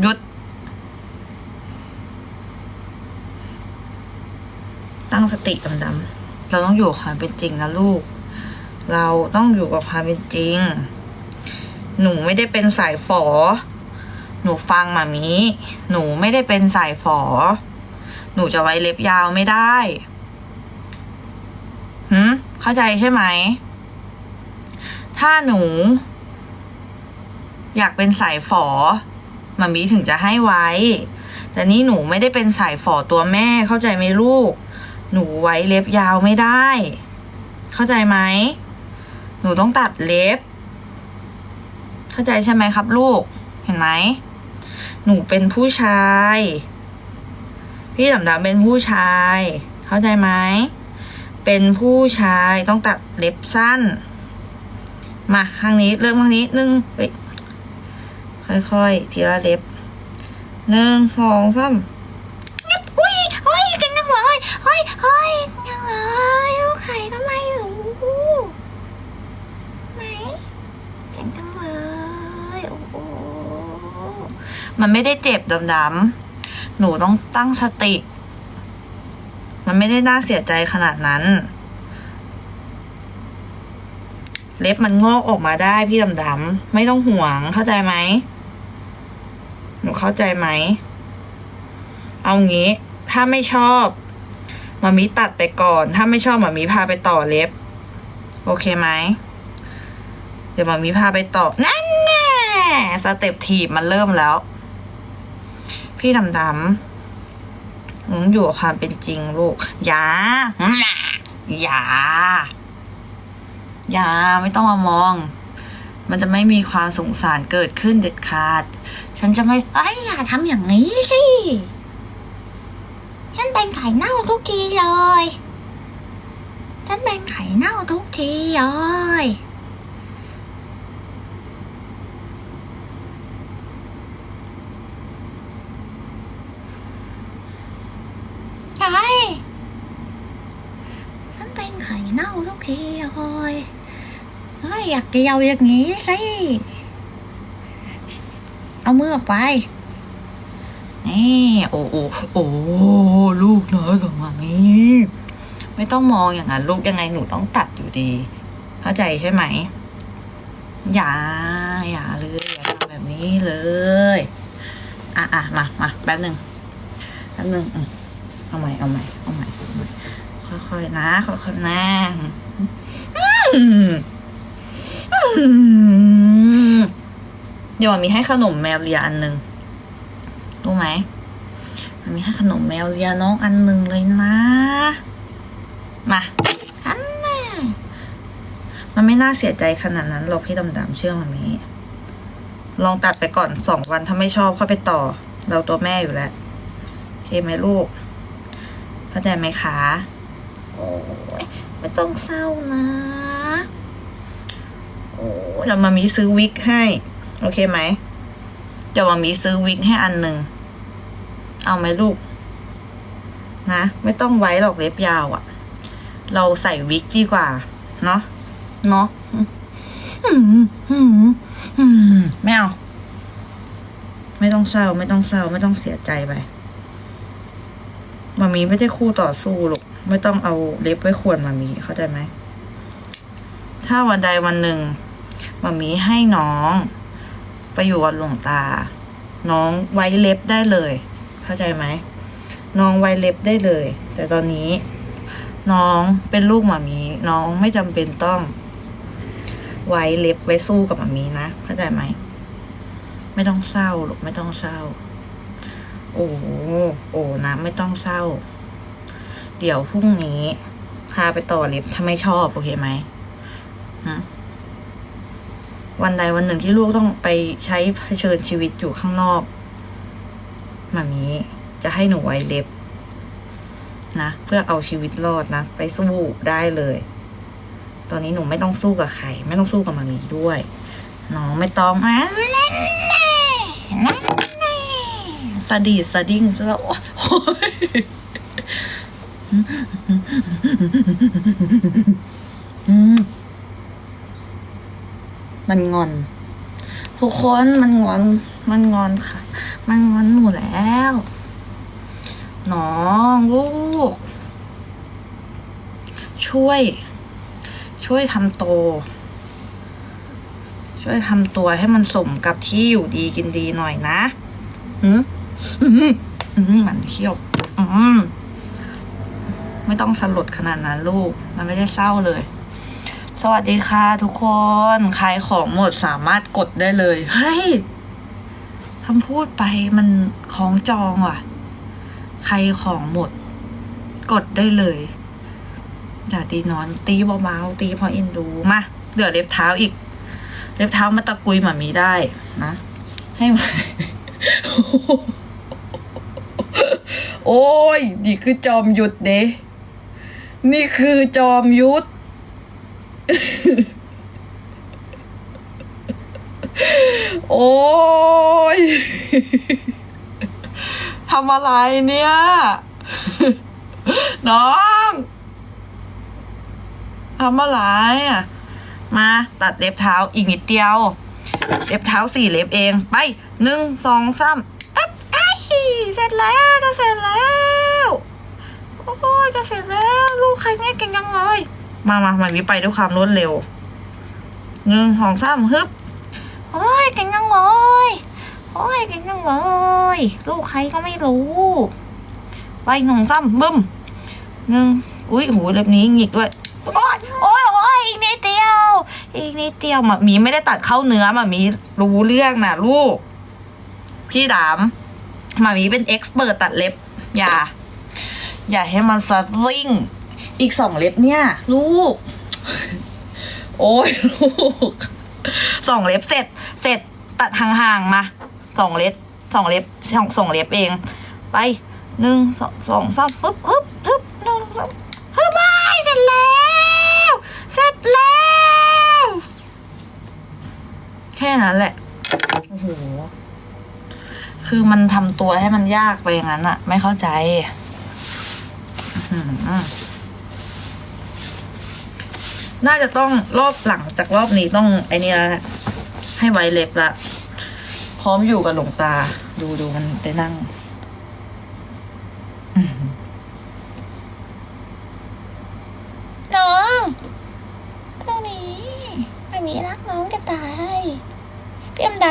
หยุด ตั้งสติดำๆเราต้องอยู่กับความเป็นจริงนะลูก เราต้องอยู่กับความเป็นจริง หนูไม่ได้เป็นสายฝอ หนูฟังมามีหนูไม่ได้เป็นสายฝอ หนูจะไว้เล็บยาวไม่ได้หืมเข้าใจใช่ไหม ถ้าหนู อยากเป็นสายฝอ มามีถึงจะให้ไว้ แต่นี่หนูไม่ได้เป็นสายฝอตัวแม่เข้าใจไหมลูก หนูไว้เล็บยาวไม่ได้ เข้าใจไหม หนูต้องตัดเล็บ เข้าใจใช่ไหมครับลูก เห็นไหม หนูเป็นผู้ชาย พี่ดำดำเป็นผู้ชาย เข้าใจไหม เป็นผู้ชายต้องตัดเล็บสั้น มาข้างนี้เริ่มข้างนี้หนึ่งเฮ้ย ค่อยๆ ทีละเล็บหนึ่งสองสามอุ้ยเฮ้ยเก่งจังเลยเฮ้ยเฮ้ยงจังเลยลูกไข่ก็ไม่รู้ไหนเก่งจังเลยโอ้โหมันไม่ได้เจ็บดำๆหนูต้องตั้งสติ มันไม่ได้น่าเสียใจขนาดนั้น เล็บมันงอกออกมาได้พี่ดำๆไม่ต้องห่วงเข้าใจไหม หนูเข้าใจไหม เอางี้ ถ้าไม่ชอบมามีตัดไปก่อน ถ้าไม่ชอบมามีพาไปต่อเล็บ โอเคไหม เดี๋ยวมามีพาไปต่อ นั่นแน่สเต็ปถีบมันเริ่มแล้ว พี่ดำๆหนูอยู่กับความเป็นจริงลูก อย่า อย่า อย่า ไม่ต้องมามอง มันจะไม่มีความสงสารเกิดขึ้นเด็ดขาด ฉันจะไม่ไอ้อย่าทำอย่างนี้สิ ฉันเป็นไข่เน่าทุกทีเลย ฉันเป็นไข่เน่าทุกทีเลยใช่ฉันเป็นไข่เน่าทุกทีเลย อยากเกี่ยวอย่างนี้สิ เอามือออกไป นี่ โอ้โอ้โอ้ลูกน้อยของมามีไม่ต้องมองอย่างนั้นลูกยังไงหนูต้องตัดอยู่ดี เข้าใจใช่ไหม อย่า อย่าเลยอย่าทำแบบนี้เลย อะอะมามาแป๊บหนึ่งแป๊บหนึ่งเอาใหม่เอาใหม่เอาใหม่ค่อยๆนะค่อยๆนะอืม เดี๋ยวมีให้ขนมแมวเลียอันหนึ่งรู้ไหมมันมีให้ขนมแมวเลียน้องอันหนึ่งเลยนะ มาอันน่ะมันไม่น่าเสียใจขนาดนั้นหรอกพี่ดำๆเชื่อมันนี้ ลองตัดไปก่อนสองวันถ้าไม่ชอบค่อยไปต่อ เราตัวแม่อยู่แล้วโอเคไหมลูกเข้าใจไหมคะ โอ้ยไม่ต้องเศร้านะ อ้ยเรามามีซื้อวิกให้ โอเคไหม เดี๋ยวมามีซื้อวิกให้อันหนึ่ง เอาไหมลูก นะ ไม่ต้องไว้หรอกเล็บยาวอะ่ะ เราใส่วิกดีกว่า เนาะ เนาะไม่เอา ไม่ต้องเศร้า ไม่ต้องเศร้า ไม่ต้องเสียใจไปมามีไม่ได้คู่ต่อสู้หรอกไม่ต้องเอาเล็บไว้ขวนมามีเข้าใจไหม ถ้าวันใดวันหนึ่ง มามีให้น้อง ไปอยู่กับหลวงตา น้องไว้เล็บได้เลย เข้าใจไหมน้องไว้เล็บได้เลย แต่ตอนนี้ น้องเป็นลูกหมามี น้องไม่จำเป็นต้อง ไว้เล็บไว้สู้กับหมามีนะเข้าใจไหมไม่ต้องเศร้าหรอกไม่ต้องเศร้า โอ้โหโอ้นะไม่ต้องเศร้า เดี๋ยวพรุ่งนี้พาไปต่อเล็บถ้าไม่ชอบโอเคไหมฮะ วันใดวันหนึ่งที่ลูกต้องไปใช้เผชิญชีวิตอยู่ข้างนอกมามีจะให้หนูไว้เล็บนะเพื่อเอาชีวิตรอดนะ ไปสู้ได้เลย ตอนนี้หนูไม่ต้องสู้กับใคร ไม่ต้องสู้กับมามีด้วยน้องไม่ต้องอะสะดีดสะดิ้งซะแล้วโอ้ยอืม มันงอน ทุกคนมันงอน มันงอนค่ะ มันงอนหนูแล้วน้องลูก ช่วย ช่วยทำโต ช่วยทำตัวให้มันสมกับที่อยู่ดีกินดีหน่อยนะหืมอืมอืมมันเที่ยวอืมไม่ต้องสลดขนาดนั้นลูก มันไม่ได้เศร้าเลย สวัสดีค่ะทุกคนใครของหมดสามารถกดได้เลย เฮ้ยคำพูดไปมันคล้องจองว่ะ ใครของหมด กดได้เลยอย่าตีนอน ตีเบาๆตีพอเอ็นดูมาเหลือเล็บเท้าอีก เล็บเท้ามาตะกุยหมามีได้นะ ให้มาโอ้ย นี่คือจอมยุทธเด้นี่คือจอมยุทธ โอ้ยทำอะไรเนี่ย น้องทำอะไรอะ มาตัดเล็บเท้าอีกนิดเดียว เล็บเท้าสี่เล็บเอง ไปหนึ่งสองสามอ๊ะเอ้ยเสร็จแล้วจะเสร็จแล้ว โอ้โหจะเสร็จแล้ว ลูกใครเนี่ยเก่งจังเลย มามามาวิไปด้วยความรวดเร็วหนึ่งสองสามฮึบโอ้ยเก่งจังเลยโอ้ยเก่งจังเลยลูกใครก็ไม่รู้ ไปหนึ่งสามบึ้มหนึ่งอุ้ยหูเล็บนี้หงิกด้วย โอ้ยโอ้ยโอ้ยอีกนิดเดียว อีกนิดเดียวมามีไม่ได้ตัดเข้าเนื้อมามีรู้เรื่องนะลูก พี่ดามมามีเป็นเอ็กซ์เปิดตัดเล็บ อย่า อย่าให้มันสลิง อีกสองเล็บเนี่ย ลูก โอ้ยลูกสองเล็บเสร็จ เสร็จตัดห่างๆมาสองเล็บสองเล็บสองสองเล็บเอง ไปหนึ่งสองสองสามปึ๊บปึ๊บปึ๊บหนึ่งสองฮึบไปเสร็จแล้ว เสร็จแล้ว แค่นั้นแหละโอ้โหคือมันทำตัวให้มันยากไปอย่างนั้นอะไม่เข้าใจ อื้อหือ น่าจะต้องรอบหลังจากรอบนี้ต้องไอเนี้ยให้ไว้เล็บละ พร้อมอยู่กับหลวงตา ดูดูมันไปนั่งน้องตรงนี้ไม่มีรักน้องจะตาย พี่อมด